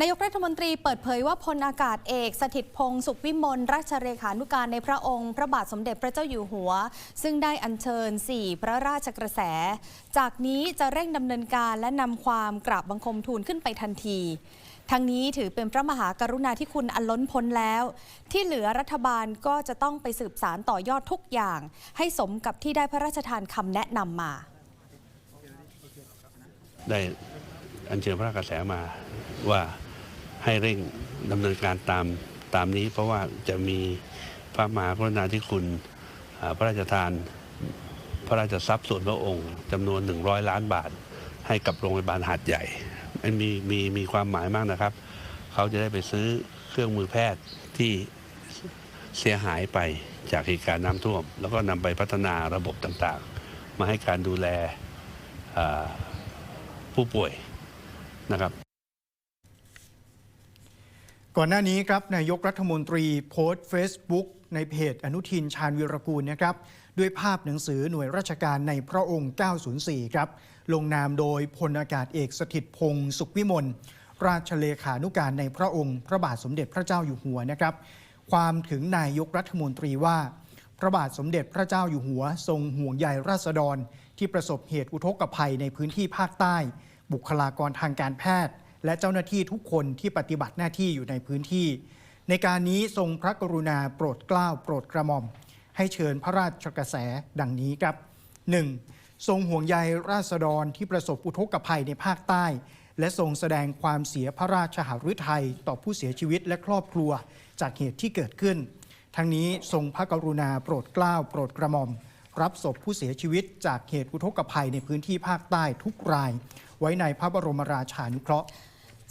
นายกรัฐมนตรีเปิดเผยว่าพลอากาศเอก สถิตพงศ์สุขวิมลราชเลขานุการในพระองค์ พระบาทสมเด็จพระเจ้าอยู่หัว ซึ่งได้อัญเชิญ 4 พระราชกระแส จากนี้จะเร่งดำเนินการและนำความกราบบังคมทูลขึ้นไปทันที ทั้งนี้ถือเป็นพระมหากรุณาธิคุณอันล้นพ้นแล้ว ที่เหลือรัฐบาลก็จะต้องไปสืบสารต่อยอดทุกอย่าง ให้สมกับที่ได้พระราชทานคำแนะนำมาได้อัญเชิญพระกระแสมาว่า ให้เร่งดำเนินการตามตามนี้ เพราะว่าจะมีพระมหากรุณาธิคุณพระราชทาน พระราชทรัพย์ส่วนพระองค์จำนวน 100 ล้านบาท ให้กับโรงพยาบาลหาดใหญ่มันมีมีมีความหมายมากนะครับ เขาจะได้ไปซื้อเครื่องมือแพทย์ที่เสียหายไปจากเหตุการณ์น้ำท่วม แล้วก็นำไปพัฒนาระบบต่างๆ มาให้การดูแลผู้ป่วยนะครับ ก่อนหน้านี้ครับนายกรัฐมนตรีโพสต์ Facebook ในเพจอนุทินชาญวีรกูลนะครับ ด้วยภาพหนังสือหน่วยราชการในพระองค์ 904 ครับ ลงนามโดยพลอากาศเอกสถิตพงศ์สุขวิมล ราชเลขานุการในพระองค์ พระบาทสมเด็จพระเจ้าอยู่หัวนะครับ ความถึงนายกรัฐมนตรีว่า พระบาทสมเด็จพระเจ้าอยู่หัว ทรงห่วงใยราษฎร ที่ประสบเหตุอุทกภัยในพื้นที่ภาคใต้ บุคลากรทางการแพทย์ และเจ้าหน้าที่ทุกคนที่ปฏิบัติหน้าที่อยู่ในพื้นที่ ในการนี้ทรงพระกรุณาโปรดเกล้าโปรดกระหม่อม ให้เชิญพระราชกระแสดังนี้ครับ 1. ทรงห่วงใยราษฎรที่ประสบอุทกภัยในภาคใต้ และทรงแสดงความเสียพระราชหฤทัยต่อผู้เสียชีวิตและครอบครัวจากเหตุที่เกิดขึ้น ทั้งนี้ทรงพระกรุณาโปรดเกล้าโปรดกระหม่อม รับศพผู้เสียชีวิตจากเหตุอุทกภัยในพื้นที่ภาคใต้ทุกราย ไว้ในพระบรมราชานุเคราะห์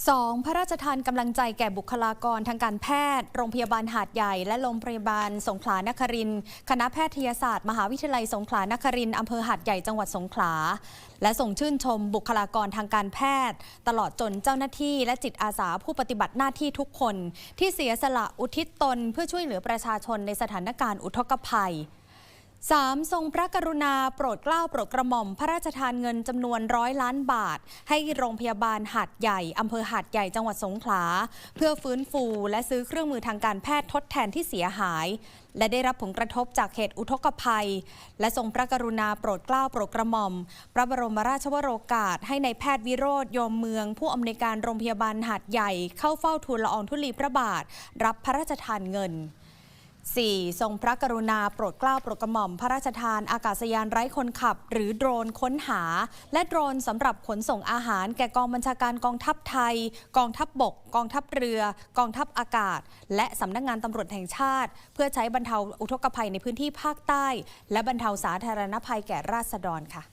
2. พระราชทานกำลังใจแก่บุคลากรทางการแพทย์ โรงพยาบาลหาดใหญ่ และโรงพยาบาลสงขลานครินคณะแพทยศาสตร์ มหาวิทยาลัยสงขลานครินอำเภอหาดใหญ่จังหวัดสงขลา และส่งชื่นชมบุคลากรทางการแพทย์ ตลอดจนเจ้าหน้าที่และจิตอาสาผู้ปฏิบัติหน้าที่ทุกคน ที่เสียสละอุทิศตนเพื่อช่วยเหลือประชาชนในสถานการณ์อุทกภัย 3. ทรงพระกรุณาโปรดเกล้าโปรดกระหม่อม พระราชทานเงินจำนวนร้อยล้านบาท ให้โรงพยาบาลหาดใหญ่อำเภอหาดใหญ่จังหวัดสงขลา เพื่อฟื้นฟูและซื้อเครื่องมือทางการแพทย์ทดแทนที่เสียหาย และได้รับผลกระทบจากเหตุอุทกภัย และทรงพระกรุณาโปรดเกล้าโปรดกระหม่อม พระบรมราชวโรกาสให้ในายแพทย์วิโรธยมเมือง ผู้อำนวยการโรงพยาบาลหาดใหญ่เข้าเฝ้าทูลละอองธุลีพระบาท รับพระราชทานเงิน 4. ทรงพระกรุณาโปรดเกล้าโปรดกระหม่อม พระราชทานอากาศยานไร้คนขับ หรือโดรนค้นหา และโดรนสำหรับขนส่งอาหาร แก่กองบัญชาการกองทัพไทย กองทัพบบก กองทัพเรือ กองทัพอากาศ และสำนักงานตำรวจแห่งชาติ เพื่อใช้บรรเทาอุทกภัยในพื้นที่ภาคใต้ และบรรเทาสาธารณภัยแก่ราษฎรค่ะ